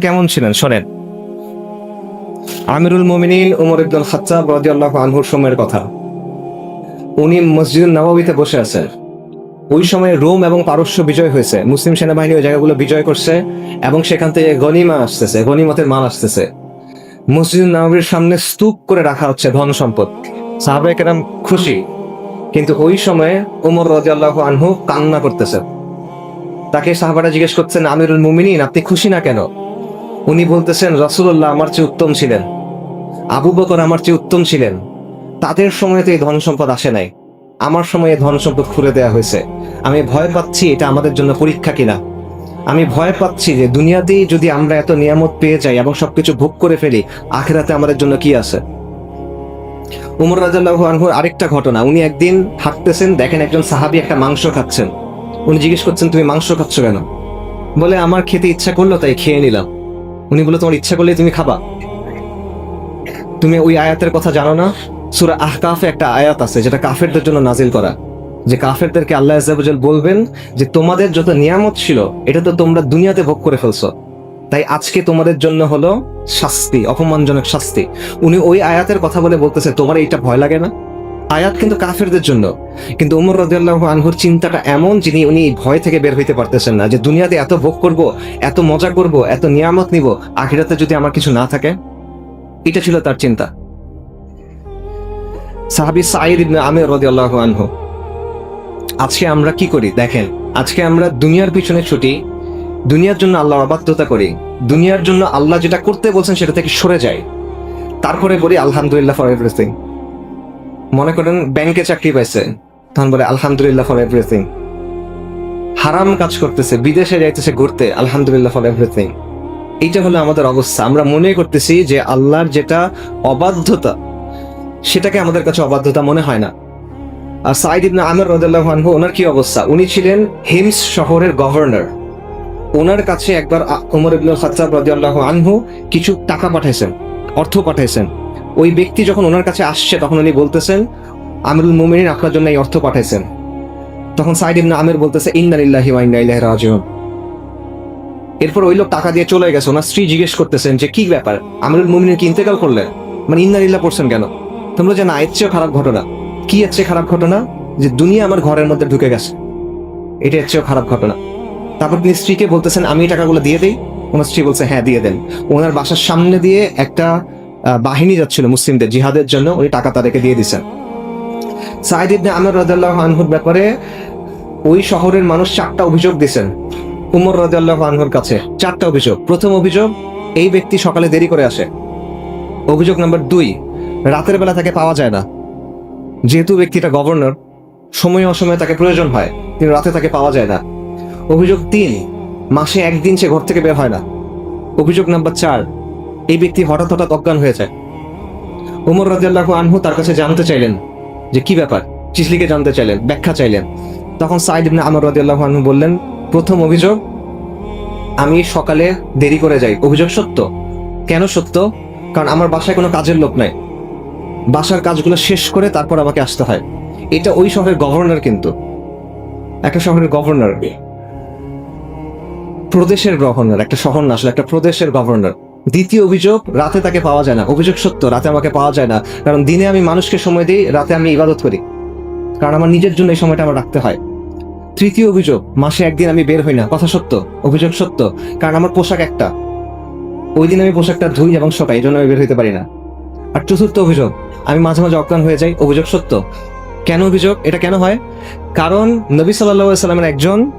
কেমন ছিলেন? শোনেন। আমিরুল মোমিনিন উমর ইবদুল রাদিয়াল্লাহু আনহুর সময়ের কথা। উনি নবাবিতে বসে আছেন ওই রোম এবং পারস্য বিজয় হয়েছে। মুসলিম সেনাবাহিনী ওই জায়গাগুলো বিজয় করছে এবং সেখান থেকে গনিমা আসতেছে, গনিমতের মাল আসতেছে। মসজিদ নবাবির সামনে স্তূপ করে রাখা হচ্ছে ধন সম্পদ। সাহাবাইকেরাম খুশি। কিন্তু ওই সময়ে উমর রাদিয়াল্লাহু আনহু কান্না করতেছেন তাকে সাহাবারা জিজ্ঞেস করছেন, আমিরুল মুমিনিন, আপনি খুশি না কেন? উনি বলতেছেন রসুল্লাহ আমার চেয়ে উত্তম ছিলেন। আবু বকর আমার চেয়ে উত্তম ছিলেন। তাদের সময় তো এই ধন সম্পদ আসে নাই। আমার সময়ে ধন সম্পদ খুলে দেওয়া হয়েছে। আমি ভয় পাচ্ছি এটা আমাদের জন্য পরীক্ষা কিনা। আমি ভয় পাচ্ছি যে দুনিয়াতেই যদি আমরা এত নিয়ামত পেয়ে যাই এবং সবকিছু ভোগ করে ফেলি, আখেরাতে আমাদের জন্য কি আছে? উমর রাজাল্লাহু আনহুর আরেকটা ঘটনা। উনি একদিন হাঁটতেছেন, দেখেন একজন সাহাবী একটা মাংস খাচ্ছেন। উনি জিজ্ঞেস করছেন, তুমি মাংস খাচ্ছ কেন? বলে, আমার খেতে ইচ্ছা করল, তাই খেয়ে নিলাম। উনি বলে তোমার ইচ্ছা করলে তুমি খাবা। তুমি ওই আয়াতের কথা জানো না? সুরা আহকাফে একটা আয়াত আছে, যেটা কাফেরদের জন্য নাজিল করা। যে কাফেরদেরকে আল্লাহ আজাবুজাল বলবেন যে, তোমাদের যত নিয়ামত ছিল, এটা তো তোমরা দুনিয়াতে ভোগ করে ফেলছো। তাই আজকে তোমাদের জন্য হলো শাস্তি, অপমানজনক শাস্তি। উনি ওই আয়াতের কথা বলে বলতেছে, তোমার এইটা ভয় লাগে না? আয়াত কিন্তু কাফেরদের জন্য। কিন্তু উমর রাদিয়াল্লাহু আনহুর চিন্তাটা এমন যিনি, উনি ভয় থেকে বের হইতে পারতেছেন না যে, দুনিয়াতে এত ভোগ করব, এত মজা করব, এত নিয়ামত নিব, আখিরাতে যদি আমার কিছু না থাকে? এটা ছিল তার চিন্তা। সাহাবি সাইদ ইবনে আমির রাদিয়াল্লাহু আনহু, আজকে আমরা কি করি? দেখেন, আজকে আমরা দুনিয়ার পিছনে ছুটি, দুনিয়ার জন্য আল্লাহ অবাধ্যতা করি, দুনিয়ার জন্য আল্লাহ যেটা করতে বলছেন সেটা থেকে সরে যায় তারপরে বলি, আলহামদুলিল্লাহ ফর এভরিথিং মনে করেন ব্যাংকে চাকরি পাইছে। তখন বলে, আলহামদুলিল্লাহ ফর এভরিথিং হারাম কাজ করতেছে, বিদেশে যাইতেছে ঘুরতে, আলহামদুলিল্লাহ ফর এভরিথিং এইটা হলো আমাদের অবস্থা। আমরা মনে করতেছি যে আল্লাহর যেটা অবাধ্যতা, সেটাকে আমাদের কাছে অবাধ্যতা মনে হয় না। আর সাইদ ইবনে আমর রাদিয়াল্লাহু আনহু, ওনার কি অবস্থা? উনি ছিলেন হিমস শহরের গভর্নর। ওনার কাছে একবার ওমর ইবনুল খাত্তাব রাদিয়াল্লাহু আনহু কিছু টাকা পাঠাইছেন, অর্থ পাঠাইছেন। ওই ব্যক্তি যখন ওনার কাছে আসছে, তখন উনি বলতেছেন, আমিরুল মুমিনিন আপনার জন্য এই অর্থ পাঠাইছেন। তখন সাইদ ইবনে আমির বলতেছে ইন্নালিল্লাহি ওয়া ইন্না ইলাইহি রাজিউন। এরপর ওই লোক টাকা দিয়ে চলে গেছে। ওনার স্ত্রী জিজ্ঞেস করতেছেন যে, কি ব্যাপার? আমিরুল মুমিনিন কি ইন্তেকাল করলেন? মানে ইন্নালিল্লাহ পড়ছেন কেন? তোমরা যে না এর চেয়েও খারাপ ঘটনা। কি এর চেয়ে খারাপ ঘটনা? যে দুনিয়া আমার ঘরের মধ্যে ঢুকে গেছে। এটা এর চেয়েও খারাপ ঘটনা। তারপর তিনি স্ত্রীকে বলতেছেন, আমি এই টাকাগুলো দিয়ে দিই? ওনার স্ত্রী বলছে হ্যাঁ দিয়ে দেন। ওনার বাসার সামনে দিয়ে একটা বাহিনী যাচ্ছিল মুসলিমদের জিহাদের জন্য, উনি টাকা তাদেরকে দিয়ে দিছেন সাইদ ইবনে আমর রাদিয়াল্লাহু আনহুর ব্যাপারে ওই শহরের মানুষ চারটা অভিযোগ দিছেন উমর রাদিয়াল্লাহু আনহুর কাছে চারটা অভিযোগ। প্রথম অভিযোগ, এই ব্যক্তি সকালে দেরি করে আসে। অভিযোগ নাম্বার দুই, রাতের বেলা তাকে পাওয়া যায় না। যেহেতু ব্যক্তিটা গভর্নর, সময় অসময়ে তাকে প্রয়োজন হয়, কিন্তু রাতে তাকে পাওয়া যায় না। অভিযোগ তিন, মাসে একদিন সে ঘর থেকে বের হয় না। অভিযোগ নাম্বার চার এই ব্যক্তি হঠাৎ হঠাৎ অজ্ঞান হয়ে যায়। উমর রাজিয়াল্লাহু আনহু তার কাছে জানতে চাইলেন যে কি ব্যাপার? চিসলিকে জানতে চাইলেন, ব্যাখ্যা চাইলেন। তখন সাইদ ইবনে আমর রাদিয়াল্লাহু আনহু বললেন, প্রথম অভিযোগ, আমি সকালে দেরি করে যাই। অভিযোগ সত্য? কেন সত্য? কারণ আমার বাসায় কোনো কাজের লোক নাই। বাসার কাজগুলো শেষ করে তারপর আমাকে আসতে হয়। এটা ওই শহরের গভর্নর কিন্তু। একটা শহরের গভর্নর। প্রদেশের গভর্নর, একটা শহর না, আসলে একটা প্রদেশের গভর্নর। দ্বিতীয় অভিযোগ, রাতে তাকে পাওয়া যায় না। অভিযোগ সত্য, রাতে আমাকে পাওয়া যায় না। কারণ দিনে আমি মানুষকে সময় দিই, রাতে আমি ইবাদত করি। কারণ আমার নিজের জন্য এই সময়টা আমার রাখতে হয়। তৃতীয় অভিযোগ, মাসে একদিন আমি বের হই না। কথা সত্য, অভিযোগ সত্য। কারণ আমার পোশাক একটা। ওই দিন আমি পোশাকটা ধুই এবং শোকাই, এই জন্য আমি বের হইতে পারি না। আর চতুর্থ অভিযোগ, আমি মাঝে মাঝে অজ্ঞান হয়ে যাই। অভিযোগ সত্য। কেন অভিযোগ? এটা কেন হয়? কারণ নবী সাল্লাহ সাল্লামের একজন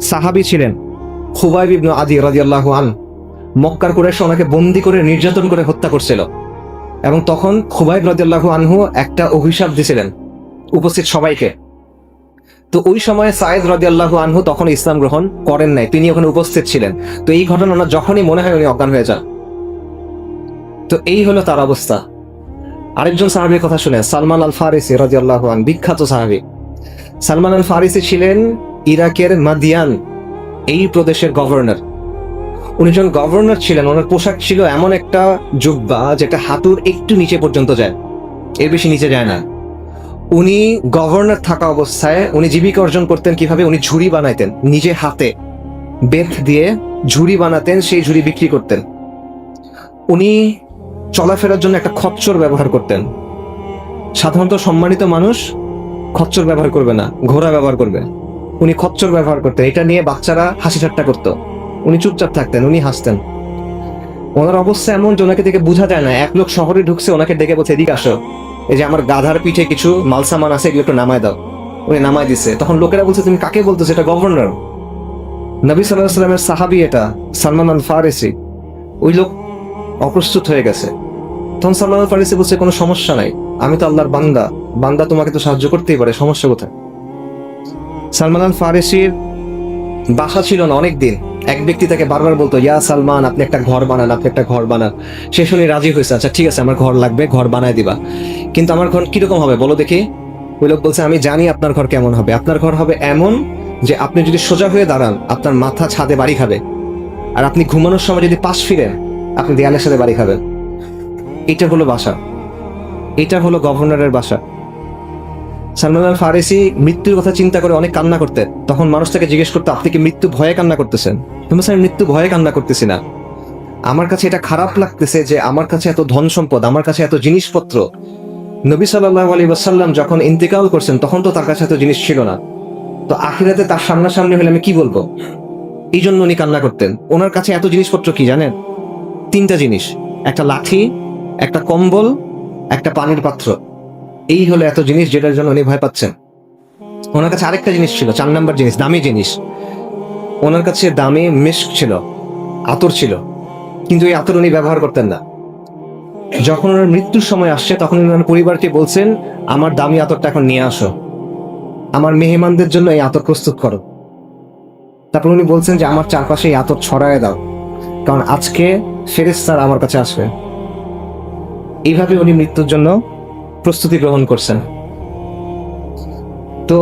সাহাবি ছিলেন, খুবাইব ইবনু আদি রাদিয়াল্লাহু আন মক্কার কুরাইশ ওনাকে বন্দি করে নির্যাতন করে হত্যা করছিল। এবং তখন খুবাইব রাদিয়াল্লাহু আনহু একটা অভিশাপ দিছিলেন উপস্থিত সবাইকে। তো ওই সময় সায়েদ রাদিয়াল্লাহু আনহু তখন ইসলাম গ্রহণ করেন নাই, তিনি ওখানে উপস্থিত ছিলেন। তো এই ঘটনা ওনার যখনই মনে হয় উনি অজ্ঞান হয়ে যান। তো এই হলো তার অবস্থা। আরেকজন সাহাবির কথা শুনে, সালমান আল ফারিসি রাজিয়াল্লাহ আন বিখ্যাত সাহাবি। সালমান আল ফারিসি ছিলেন ইরাকের মাদিয়ান, এই প্রদেশের গভর্নর। উনি যখন গভর্নর ছিলেন, ওনার পোশাক ছিল এমন একটা জুব্বা যেটা হাঁটুর একটু নিচে পর্যন্ত যায়। এর বেশি নিচে যায় না। উনি গভর্নর থাকা অবস্থায় উনি জীবিকা অর্জন করতেন কীভাবে? উনি ঝুড়ি বানাইতেন, নিজে হাতে বেত দিয়ে ঝুড়ি বানাতেন, সেই ঝুড়ি বিক্রি করতেন। উনি চলাফেরার জন্য একটা খচ্চর ব্যবহার করতেন। সাধারণত সম্মানিত মানুষ খচ্চর ব্যবহার করবে না, ঘোড়া ব্যবহার করবে। উনি খচ্চর ব্যবহার করতেন। এটা নিয়ে বাচ্চারা হাসি ঠাট্টা করতো। উনি চুপচাপ থাকতেন, উনি হাসতেন। ওনার অবস্থা এমন যে ওনাকে দেখে বোঝা যায় না। এক লোক শহরে ঢুকছে, ওনাকে ডেকে বলছে, এদিকে আসো। এই যে আমার গাধার পিঠে কিছু মালসামান আছে, এগুলো একটু নামায় দাও। উনি নামায় দিছে। তখন লোকেরা বলছে, তুমি কাকে বলতেছো? এটা গভর্নর। নবী সাল্লাহ সাল্লামের সাহাবি এটা, সালমান আল ফারেসি। ওই লোক অপ্রস্তুত হয়ে গেছে। তখন আল ফারেসি বলছে, কোনো সমস্যা নাই। আমি তো আল্লাহর বান্দা। বান্দা তোমাকে তো সাহায্য করতেই পারে, সমস্যা কোথায়? সালমান আল ফারেসির বাসা ছিল না অনেক দিন এক ব্যক্তি তাকে বারবার বলতো, ইয়া সালমান, আপনি একটা ঘর বানান, আপনি একটা ঘর বানান। সে শুনে রাজি হয়েছে আচ্ছা ঠিক আছে, আমার ঘর লাগবে, ঘর বানায় দিবা। কিন্তু আমার ঘর কীরকম হবে বলো দেখি। ওই লোক বলছে, আমি জানি আপনার ঘর কেমন হবে। আপনার ঘর হবে এমন যে আপনি যদি সোজা হয়ে দাঁড়ান, আপনার মাথা ছাদে বাড়ি খাবে। আর আপনি ঘুমানোর সময় যদি পাশ ফিরেন, আপনি দেয়ালের সাথে বাড়ি খাবেন। এটা হলো বাসা। এটা হলো গভর্নরের বাসা। সালমান আল ফারেসি মৃত্যুর কথা চিন্তা করে অনেক কান্না করতেন। তখন মানুষ তাকে জিজ্ঞেস করতো, আপনি কি মৃত্যু ভয়ে কান্না করতেছেন? তুমি স্যার মৃত্যু ভয়ে কান্না করতেছি না। আমার কাছে এটা খারাপ লাগতেছে যে আমার কাছে এত ধন সম্পদ, আমার কাছে এত জিনিসপত্র। নবী সাল্লাহ আলী ওয়াসাল্লাম যখন ইন্তেকাল করছেন, তখন তো তার কাছে এত জিনিস ছিল না। তো আখিরাতে তার সামনাসামনি হলে আমি কি বলব? এই জন্য উনি কান্না করতেন। ওনার কাছে এত জিনিসপত্র কি জানেন? তিনটা জিনিস। একটা লাঠি, একটা কম্বল, একটা পানির পাত্র। এই হলো এত জিনিস যেটার জন্য উনি ভয় পাচ্ছেন। ওনার কাছে আরেকটা জিনিস ছিল, চার নাম্বার জিনিস, দামি জিনিস। ওনার কাছে দামি মিস্ক ছিল, আতর ছিল, কিন্তু এই আতর উনি ব্যবহার করতেন না। যখন ওনার মৃত্যুর সময় আসছে, তখন ওনার পরিবারকে বলছেন, আমার দামি আতরটা এখন নিয়ে আসো। আমার মেহমানদের জন্য এই আতর প্রস্তুত করো। তারপর উনি বলছেন যে, আমার চারপাশে এই আতর ছড়ায় দাও, কারণ আজকে ফেরেস্তার আমার কাছে আসবে। এইভাবে উনি মৃত্যুর জন্য প্রস্তুতি গ্রহণ করছেন? তো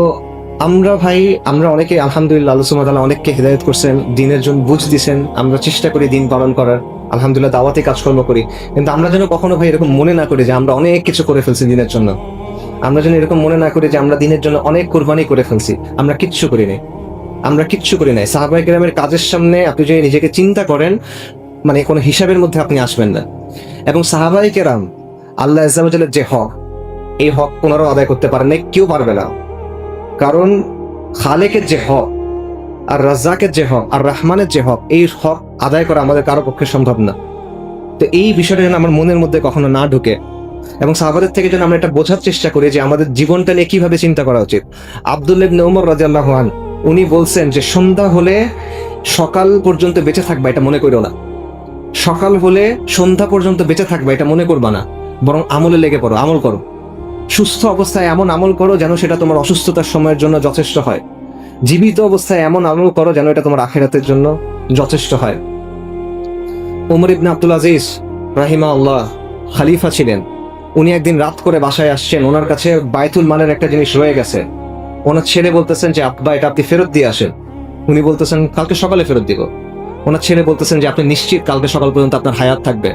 আমরা ভাই, আমরা অনেকে, আলহামদুলিল্লাহ, আল্লাহ ওয়া অনেককে হেদায়ত করছেন, দিনের জন্য বুঝ দিছেন, আমরা চেষ্টা করি দিন পালন করার, আলহামদুলিল্লাহ দাওয়াতে কাজকর্ম করি। কিন্তু আমরা যেন কখনো ভাই এরকম মনে না করি যে আমরা অনেক কিছু করে ফেলছি দিনের জন্য। আমরা যেন এরকম মনে না করি যে আমরা দিনের জন্য অনেক কোরবানি করে ফেলছি, আমরা কিচ্ছু করিনি। আমরা কিচ্ছু করি নাই। সাহাবাই গ্রামের কাজের সামনে আপনি যদি নিজেকে চিন্তা করেন মানে কোনো হিসাবের মধ্যে আপনি আসবেন না। এবং সাহাবাই কেরাম, আল্লাহ আজামের যে হক এই হক পুনরায় আদায় করতে পারে না কেউ পারবে না। কারণ খালেকের যে হক, আর রাজ্জাকের যে হক, আর রহমানের যে হক, এই হক আদায় করা আমাদের কারও পক্ষে সম্ভব না। তো এই বিষয়টা যেন আমার মনের মধ্যে কখনো না ঢুকে, এবং সাহাবাদের থেকে যেন আমরা এটা বোঝার চেষ্টা করি যে আমাদের জীবনটা নিয়ে কীভাবে চিন্তা করা উচিত। আব্দুল ইবনে উমর রাজিয়াল্লাহু আন উনি বলছেন যে সন্ধ্যা হলে সকাল পর্যন্ত বেঁচে থাকবা, এটা মনে করো না। সকাল হলে সন্ধ্যা পর্যন্ত বেঁচে থাকবা, এটা মনে করবা না। বরং আমলে লেগে পড়ো, আমল করো। সুস্থ অবস্থায় এমন আমল করো যেন সেটা তোমার অসুস্থতার সময়ের জন্য যথেষ্ট হয়। জীবিত অবস্থায় এমন আমল করো যেন এটা তোমার আখেরাতের জন্য যথেষ্ট হয়। ওমর ইবনে আব্দুল আজিজ রাহিমা আল্লাহ খালিফা ছিলেন। উনি একদিন রাত করে বাসায় আসছেন। ওনার কাছে বায়তুল মালের একটা জিনিস রয়ে গেছে। ওনার ছেলে বলতেছেন যে, আব্বা, এটা আপনি ফেরত দিয়ে আসেন। উনি বলতেছেন, কালকে সকালে ফেরত দিব। ওনার ছেলে বলতেছেন যে, আপনি নিশ্চিত কালকে সকাল পর্যন্ত আপনার হায়াত থাকবে।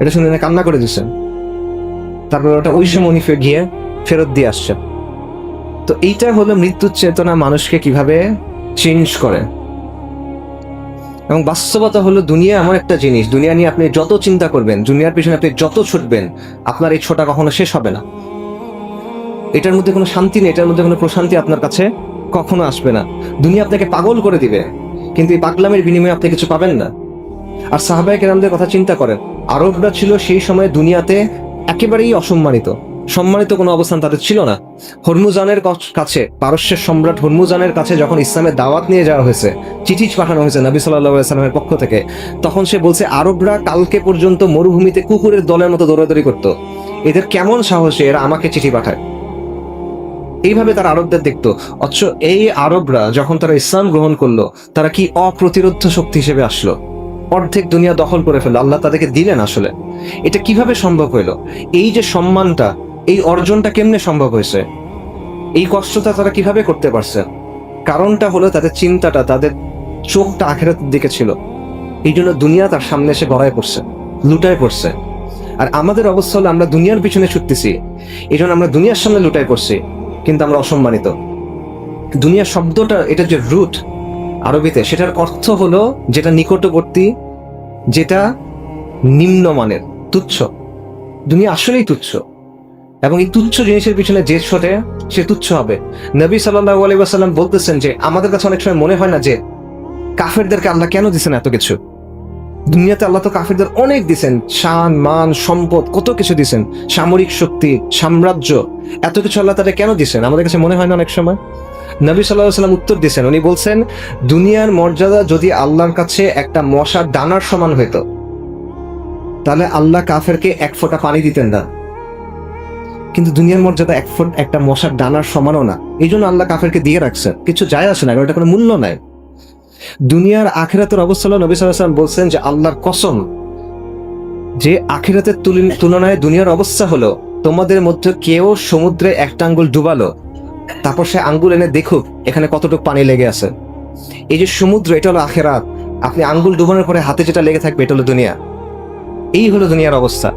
এটা শুনে কান্না করে দিচ্ছেন। তারপর ওটা ওই সময় উনি গিয়ে ফেরত দিয়ে আসছে। তো এইটা হলো মৃত্যুর চেতনা মানুষকে কীভাবে চেঞ্জ করে। এবং বাস্তবতা হলো দুনিয়া এমন একটা জিনিস, দুনিয়া নিয়ে আপনি যত চিন্তা করবেন, দুনিয়ার পিছনে আপনি যত ছুটবেন, আপনার এই ছোটা কখনো শেষ হবে না। এটার মধ্যে কোনো শান্তি নেই, এটার মধ্যে কোনো প্রশান্তি আপনার কাছে কখনো আসবে না। দুনিয়া আপনাকে পাগল করে দিবে, কিন্তু এই পাগলামের বিনিময়ে আপনি কিছু পাবেন না। আর সাহাবাই কেরামদের কথা চিন্তা করেন, আরবরা ছিল সেই সময় দুনিয়াতে একেবারেই অসম্মানিত। সম্মানিত কোনো অবস্থান তাদের ছিল না। হরমুজানের কাছে, পারস্যের সম্রাট হরমুজানের কাছে যখন ইসলামের দাওয়াত নিয়ে যাওয়া হয়েছে, চিঠি পাঠানো হয়েছে নবী সাল্লাহ সাল্লামের পক্ষ থেকে, তখন সে বলছে, আরবরা কালকে পর্যন্ত মরুভূমিতে কুকুরের দলের মতো দৌড়াদৌড়ি করত। এদের কেমন সাহসে এরা আমাকে চিঠি পাঠায়? এইভাবে তারা আরবদের দেখতো। অথচ এই আরবরা যখন তারা ইসলাম গ্রহণ করল, তারা কি অপ্রতিরোধ শক্তি হিসেবে আসলো? অর্ধেক দুনিয়া দখল করে ফেলল। আল্লাহ তাদেরকে দিলেন আসলে। এটা কীভাবে সম্ভব হইল? এই যে সম্মানটা, এই অর্জনটা কেমনে সম্ভব হয়েছে? এই কষ্টটা তারা কীভাবে করতে পারছে? কারণটা হলো তাদের চিন্তাটা, তাদের চোখটা আখেরাতের দিকে ছিল। এই জন্য দুনিয়া তার সামনে এসে গড়ায় পড়ছে, লুটায় পড়ছে। আর আমাদের অবস্থা হলো আমরা দুনিয়ার পিছনে ছুটতেছি। এই জন্য আমরা দুনিয়ার সামনে লুটায় পড়ছি, কিন্তু আমরা অসম্মানিত। দুনিয়া শব্দটা, এটা যে রুট আরবিতে, সেটার অর্থ হলো যেটা নিকটবর্তী, যেটা নিম্নমানের, তুচ্ছ। দুনিয়া আসলেই তুচ্ছ। এবং এই তুচ্ছ জিনিসের পিছনে যে ছোটে, সে তুচ্ছ হবে। নবী সাল্লাহ আলাইসাল্লাম বলতেছেন যে, আমাদের কাছে অনেক সময় মনে হয় না যে, কাফেরদেরকে আল্লাহ কেন দিছেন এত কিছু? দুনিয়াতে আল্লাহ তো কাফেরদের অনেক দিছেন। শান, মান, সম্পদ, কত কিছু দিছেন। সামরিক শক্তি, সাম্রাজ্য, এত কিছু আল্লাহ তাদের কেন দিছেন? আমাদের কাছে মনে হয় না অনেক সময়। নবী সাল্লাহ সাল্লাম উত্তর দিছেন উনি বলছেন, দুনিয়ার মর্যাদা যদি আল্লাহর কাছে একটা মশার দানার সমান হইতো, তাহলে আল্লাহ কাফেরকে এক ফোঁটা পানি দিতেন না। কিন্তু দুনিয়ার মর্যাদা এক ফুট একটা মশার ডানার সমানও না। এই জন্য আল্লাহ কাফেরকে দিয়ে রাখছেন। কিছু যায় আসে না এটা কোনো মূল্য নাই। দুনিয়ার আখেরাতের অবস্থা নবী সাল্লাম বলছেন যে আল্লাহর কসম, যে আখেরাতের তুলনায় দুনিয়ার অবস্থা হলো, তোমাদের মধ্যে কেউ সমুদ্রে একটা আঙ্গুল ডুবালো তারপর সে আঙ্গুল এনে দেখুক, এখানে কতটুকু পানি লেগে আছে। এই যে সমুদ্র, এটা হলো আখেরাত। আপনি আঙ্গুল ডুবানোর পরে হাতে যেটা লেগে থাকবে, এটা হলো দুনিয়া। এই হলো দুনিয়ার অবস্থা।